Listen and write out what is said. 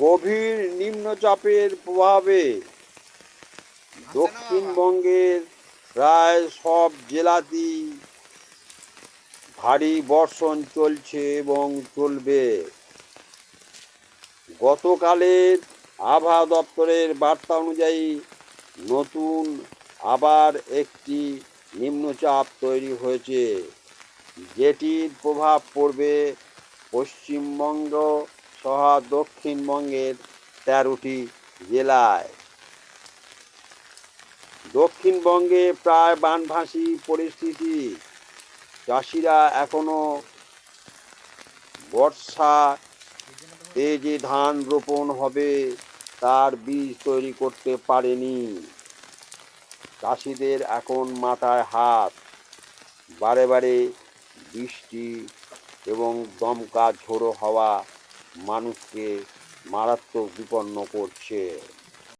গভীর নিম্নচাপের প্রভাবে দক্ষিণবঙ্গের প্রায় সব জেলাতেই ভারী বর্ষণ চলছে এবং চলবে। গতকালের আবহাওয়া দপ্তরের বার্তা অনুযায়ী নতুন আবার একটি নিম্নচাপ তৈরি হয়েছে। যেটির প্রভাব পড়বে পশ্চিমবঙ্গ সহ দক্ষিণবঙ্গের তেরোটি জেলায়। দক্ষিণবঙ্গে প্রায় বানভাসী পরিস্থিতি। চাষিরা এখনও বর্ষা তে যে ধান রোপণ হবে, তার বীজ তৈরি করতে পারেনি। চাষিদের এখন মাথায় হাত। বারে বারে বৃষ্টি এবং দমকা ঝোড়ো হাওয়া মানুষকে মারাত্মক বিপন্ন করছে।